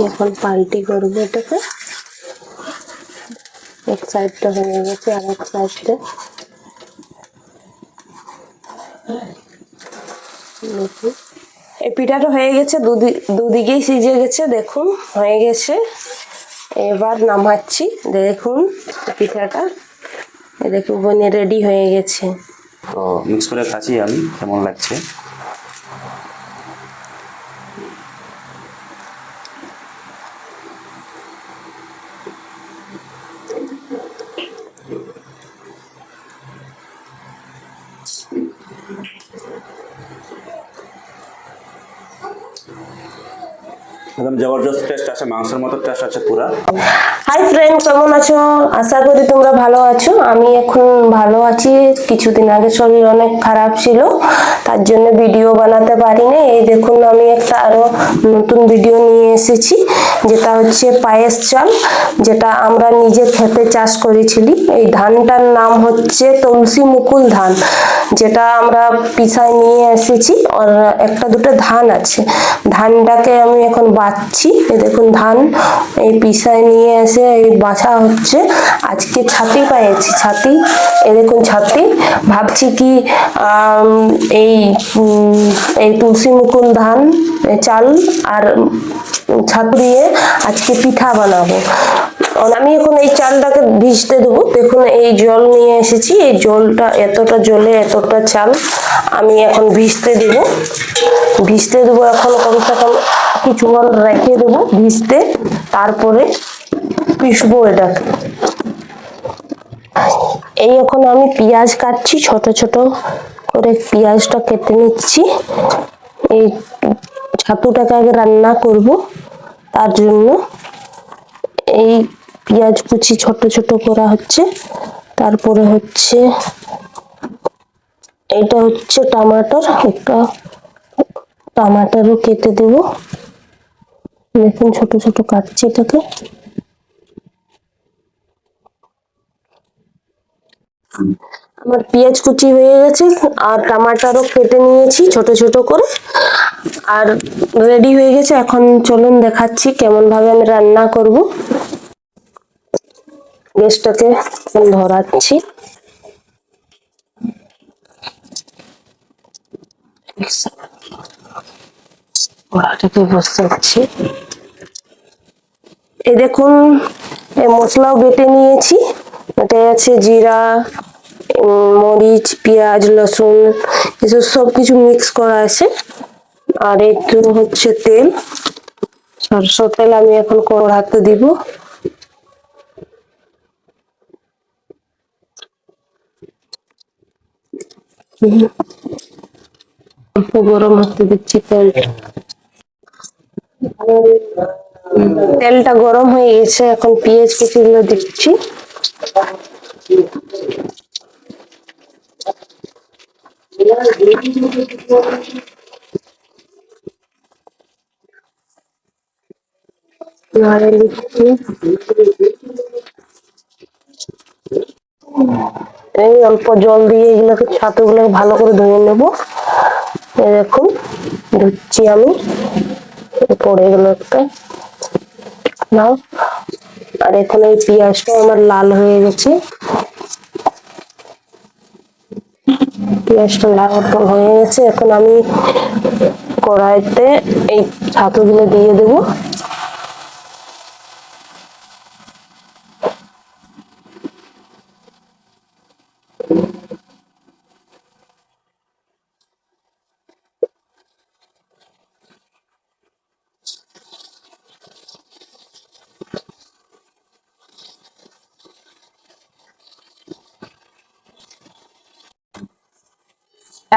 এখন পাল্টি করব এটাকে। এক সাইডটা হয়ে গেছে আর এক সাইডটা এই পিঠাটা হয়ে গেছে, দুদি- দুদিকেই সিজে গেছে, দেখুন, হয়ে গেছে। এবার নামাচ্ছি, দেখুন পিঠাটা। দেখুন, বনে রেডি হয়ে গেছে। তো মিক্স করে খাচ্ছি আমি, কেমন লাগছে? একদম জবরদস্ত আছে, মাংসের মতো আছে হাই ফ্রেন্ড কেমন আছো? আশা করি তোমরা ভালো আছো। আমি এখন ভালো আছি। কিছুদিন আগে শরীর অনেক খারাপ ছিল। তার জন্য ভিডিও বানাতে পারিনি। এই দেখুন, আমি একটা আরও নতুন ভিডিও নিয়ে এসেছি, যেটা হচ্ছে পায়েস চাল, যেটা আমরা নিজে খেতে চাষ করেছিলি। এই ধানটার নাম হচ্ছে তুলসী মুকুল ধান, যেটা আমরা পিসায় নিয়ে এসেছি। আর একটা দুটো ধান আছে। ধানটাকে আমি এখন বাঁচছি। এই দেখুন, ধান এই পিসায় নিয়ে এসে এই বাছা হচ্ছে। আজকে ছাতি পেয়েছি ছাতি। এই দেখুন, ছাতি। ভাবছি কি এই এই তুলসী মুকুল ধান চাল আর ছাতু দিয়ে আজকে পিঠা বানাবো। আমি এখন এই চালটাকে ভিজতে দেবো। দেখুন, এই জল নিয়ে এসেছি। এই জলটা এতটা জলে, এতটা চাল আমি এখন ভিজতে দেবো। ভিজতে দেবো এখন কমসে কম কিছু কিছুক্ষণ রেখে দেবো ভিজতে। তারপরে পিসবো এটাকে। এই এখন আমি পেঁয়াজ কাটছি ছোট ছোট। করে পেঁয়াজটা কেটে নিচ্ছি। এই ছাতুটাকে আগে রান্না করব। তার জন্য এই পেঁয়াজ কুচি ছোট ছোট করা হচ্ছে। তারপরে হচ্ছে এইটা হচ্ছে টমাটোর। একটা টমাটোরও কেটে দেব। দেখুন ছোট ছোট কাটছি এটাকে। আমার পেঁয়াজ কুচি হয়ে গেছে আর টমাটারও কেটে নিয়েছি, ছোট ছোট করে। আর রেডি হয়ে গেছে, এখন চলুন দেখাচ্ছি কেমন ভাবে আমি রান্না করব। গ্যাসটাকে ধরাচ্ছি। কড়াটাকে বসাচ্ছি। এই দেখুন মশলাও বেটে নিয়েছি। এটা আছে জিরা মরিচ, পেঁয়াজ লসুন এসব সব কিছু মিক্স করা আছে। আর একটু হচ্ছে তেল। সরষের তেল আমি এখন কড়াতে দিব। গরম হতে দিচ্ছি তেলটা তেলটা গরম হয়ে গেছে, এখন পেঁয়াজ কুচিগুলো দিচ্ছি। এই অল্প জল দিয়ে এগুলোকে ছাতুগুলোকে ভালো করে ধুয়ে নেব। এরকম ধুচ্ছি আমি। পড়ে গেল একটা নাও। আর এখন এই পেঁয়াজটা আমার লাল হয়ে গেছে। পেঁয়াজটা লাল হয়ে গেছে। এখন আমি কড়াইতে এই ছাতুগুলো দিয়ে দেবো।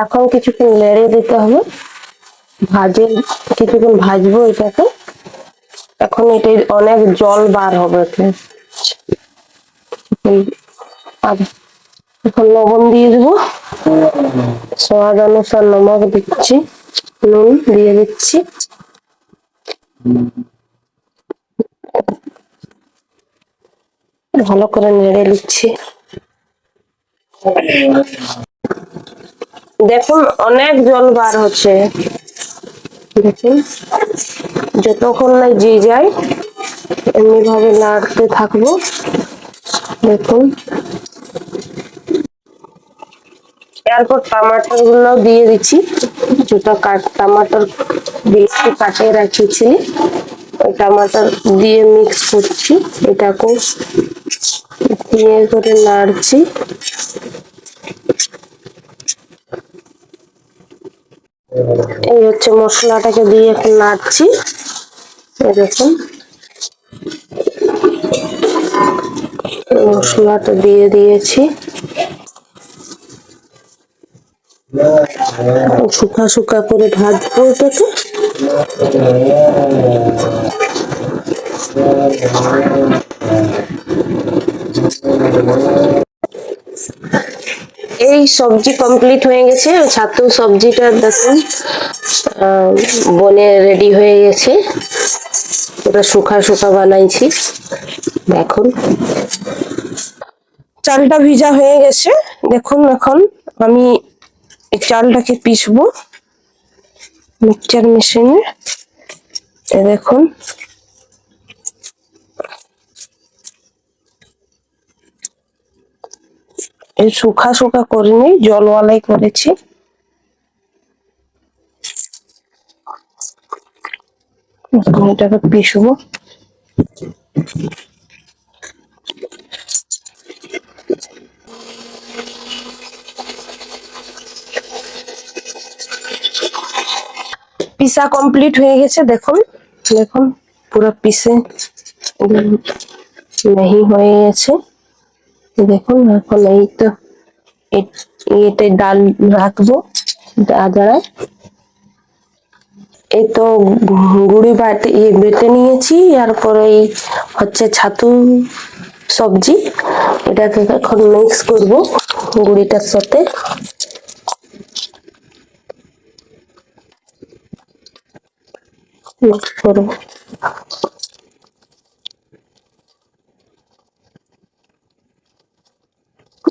এখন কিছুক্ষণ নেড়ে দিতে হবে। ভাজে, কিছুক্ষণ ভাজবো এটাকে। এখন এটা অনেক জল বার হবে। এখন লবণ দিয়ে দেবো। স্বাদ অনুসার নমক দিচ্ছি, নুন দিয়ে দিচ্ছি। ভালো করে নেড়ে নিচ্ছি দেখুন, অনেক জল বার হচ্ছে। দেখুন, যতক্ষণ না যে যায় এমনি ভাবে নাড়তে থাকব। দেখুন। এরপর টমাটারগুলো দিয়ে দিচ্ছি। যেটা কাট টমাটার বেশি কাটিয়ে রাখিয়েছিলি ওই টমাটার দিয়ে মিক্স করছি। এটাকে দিয়ে করে নাড়ছি। এই হচ্ছে মশলাটাকে দিয়ে এখন নাড়ছি। দেখুন। মশলাটা দিয়ে দিয়েছি। শুকা শুকা করে ভাজবো এটাকে। এই সবজি কমপ্লিট হয়ে গেছে। ছাতু সবজিটা দেখুন বনে রেডি হয়ে গেছে। ওটা শুকা শুকা বানাইছি। দেখুন। চালটা ভিজা হয়ে গেছে। দেখুন এখন আমি এই চালটাকে পিসবো মিক্সচার মেশিনে। দেখুন। এই শুকা শুকা করিনি জলওয়ালাই করেছি। এটাকে পিসবো পিসা কমপ্লিট হয়ে গেছে, দেখুন। দেখুন, পুরো পিসে মিহি হয়ে গেছে। দেখুন এখন এই তো এতে ডাল রাখব দাদারা এই তো গুড়ি বাটি ইয়ে বেটে নিয়েছি, আর এই হচ্ছে ছাতু সবজি, এটাকে এখন মিক্স করব গুড়িটার সাথে। মিক্স করব।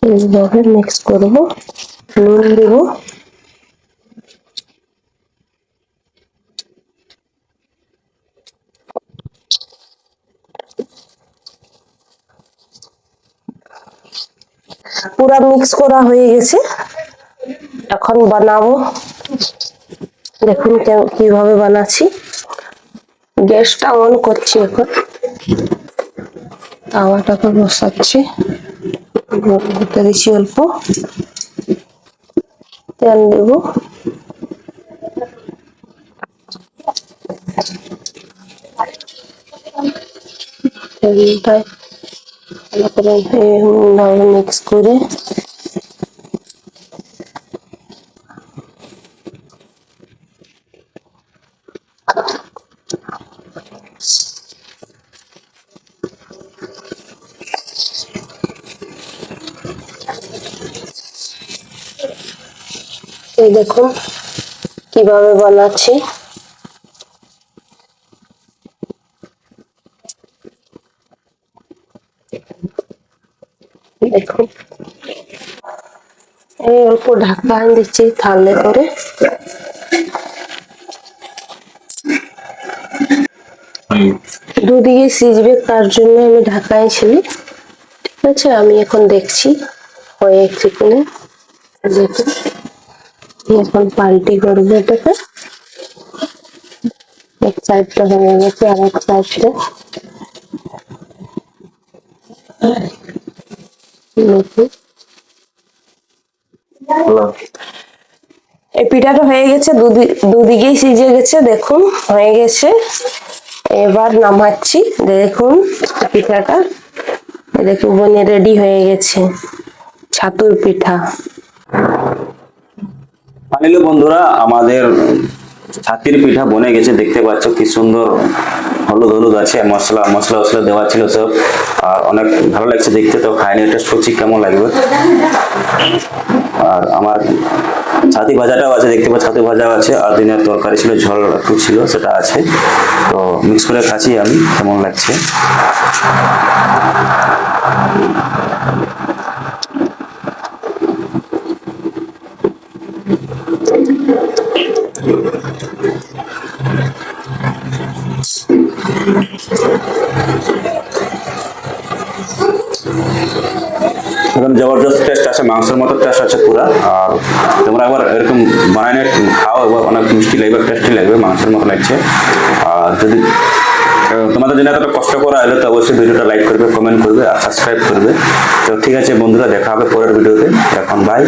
এইভাবে মিক্স করব। নুন দেবো। পুরা মিক্স করা হয়ে গেছে। এখন বানাবো। দেখুন কীভাবে বানাচ্ছি। গ্যাসটা অন করছি এখন। তাওয়াটাকে বসাচ্ছি। গরম হতে দিচ্ছি অল্প তেল দেব তেলটা ভালো করে মিক্স করে এই দেখুন, কীভাবে বানাচ্ছি। দেখুন, এই অল্প ঢাকা দিচ্ছি থালে করে। দুদিকে সিজবে তার জন্য আমি ঢাকায় ছিলি। ঠিক আছে, আমি এখন দেখছি হয়ে একটু দেখুন এখন পাল্টি করব এটাকে। এক সাইডটা হয়ে গেছে আর এক সাইডটা এই পিঠাটা হয়ে গেছে দুদি- দুদিকেই সিজে গেছে, দেখুন, হয়ে গেছে। এবার নামাচ্ছি, দেখুন পিঠাটা। দেখুন, বনে রেডি হয়ে গেছে, ছাতুর পিঠা। ফাইনালি বন্ধুরা, আমাদের ছাতির পিঠা বনে গেছে, দেখতে পাচ্ছ কি সুন্দর হলুদ হলুদ আছে, মশলা মশলা মশলা দেওয়া ছিল সব। আর অনেক ভালো লাগছে দেখতে, তো খাইনি টেস্ট করছি কেমন লাগবে? আর আমার ছাতি ভাজাটাও আছে, দেখতে পাচ্ছ ছাতু ভাজাও আছে, আর দিনের তরকারি ছিল, ঝোল একটু ছিল, সেটা আছে। তো মিক্স করে খাচ্ছি আমি, কেমন লাগছে? জবরদস্ত টেস্ট আছে, মাংসের মতো টেস্ট আছে পুরা। আর তোমরা একবার এরকম বানায় নিয়ে খাও এবার অনেক মিষ্টি লাগবে টেস্টি লাগবে, মাংসের মতো লাগছে। আর যদি তোমাদের জন্য এতটা কষ্ট করা হলে, তো অবশ্যই ভিডিওটা লাইক করবে কমেন্ট করবে আর সাবস্ক্রাইব করবে। তো ঠিক আছে বন্ধুরা, দেখা হবে পরের ভিডিওতে। এখন বাই